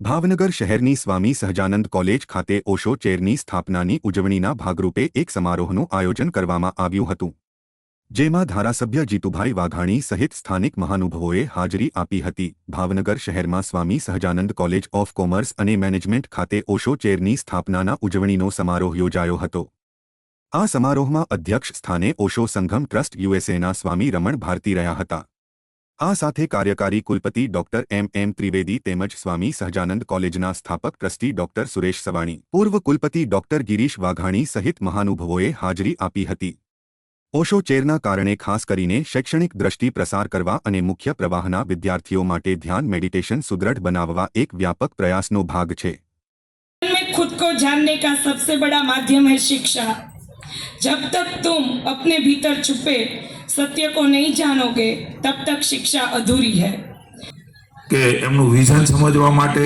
ભાવનગર શહેરની સ્વામી સહજાનંદ કોલેજ ખાતે ઓશો ચેરની સ્થાપનાની ઉજવણીના ભાગરૂપે એક સમારોહનું આયોજન કરવામાં આવ્યું હતું. જેમાં ધારાસભ્ય જીતુભાઈ વાઘાણી સહિત સ્થાનિક મહાનુભાવોએ હાજરી આપી હતી. ભાવનગર શહેરમાં Swami Sahajanand college of commerce અને મેનેજમેન્ટ ખાતે ઓશો ચેરની સ્થાપનાના ઉજવણીનો સમારોહ યોજાયો હતો. આ સમારોહમાં અધ્યક્ષ સ્થાને ઓશો સંઘમ ટ્રસ્ટ યુએસએના સ્વામી રમણ ભારતી રહ્યા હતા. આ સાથે કાર્યકારી કુલપતિ ડોક્ટર એમ એમ ત્રિવેદી તેમજ સ્વામી સહજાનંદ કોલેજના સ્થાપક ટ્રસ્ટી ડોક્ટર સુરેશ સવાણી પૂર્વ કુલપતિ ડોક્ટર ગિરીશ વાઘાણી સહિત મહાનુભાવોએ હાજરી આપી હતી ઓશો ચેરના કારણે ખાસ કરીને શૈક્ષણિક દ્રષ્ટિ પ્રસાર કરવા અને મુખ્ય પ્રવાહના વિદ્યાર્થીઓ માટે ધ્યાન મેડિટેશન સુદૃઢ બનાવવા એક વ્યાપક પ્રયાસનો ભાગ છે में खुद को जानने का सबसे बड़ा माध्यम है शिक्षा जब तक तुम अपने भीतर छुपे सत्य को नहीं जानोगे तब तक शिक्षा अधूरी है કે એમનું વિઝન સમજવા માટે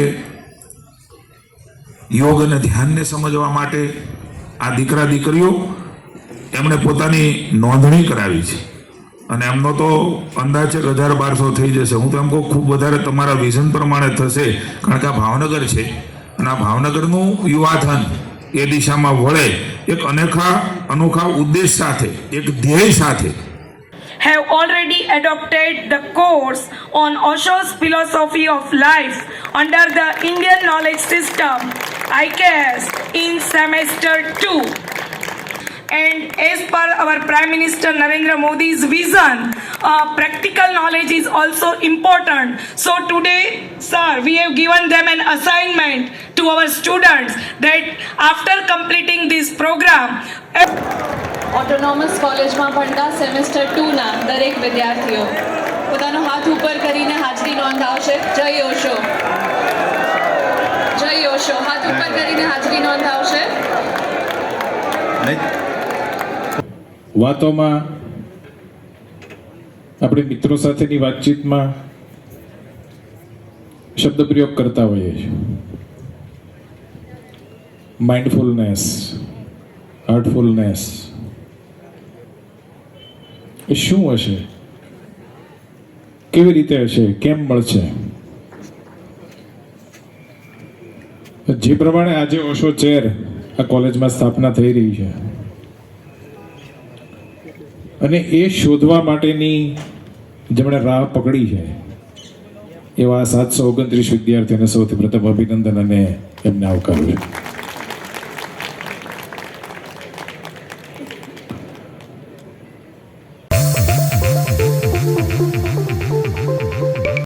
યોગ અને ધ્યાનને સમજવા માટે આ દીકરા દીકરીઓ એમણે પોતાની નોંધણી કરાવી છે અને એમનો તો અંદાજ એક હજાર બારસો થઈ જશે હું તો એમ કહું ખૂબ વધારે તમારા વિઝન પ્રમાણે થશે કારણ કે આ ભાવનગર છે અને આ ભાવનગરનું યુવાધન એ દિશામાં વળે એક અનેખા અનોખા ઉદ્દેશ સાથે એક ધ્યેય સાથે have already adopted the course on Osho's philosophy of life under the Indian knowledge system IKS in semester 2 and as per our prime minister narendra modi's vision uh, practical knowledge is also important. So today sir we have given them an assignment to our students that after completing this program autonomous કોલેજમાં ભણતા semester ટુના દરેક વિદ્યાર્થીઓ પોતાનો હાથ ઉપર કરીને હાજરી નોંધાવશે. જય ઓશો. જય ઓશો. હાથ ઉપર કરીને હાજરી નોંધાવશે. વાતોમાં આપણે મિત્રો સાથેની વાતચીતમાં શબ્દ પ્રયોગ કરતા હોઈએ છીએ. માઇન્ડફુલનેસ હાર્ટફુલનેસ શું હશે? કેવી રીતે હશે? કેમ મળશે? જે પ્રમાણે આજે ઓશો ચેર આ કોલેજમાં સ્થાપના થઈ રહી છે અને એ શોધવા માટેની જેમણે રાહ પકડી છે, એવા સાતસો ઓગણત્રીસ વિદ્યાર્થીઓને સૌથી પ્રથમ અભિનંદન અને એમને આવકારું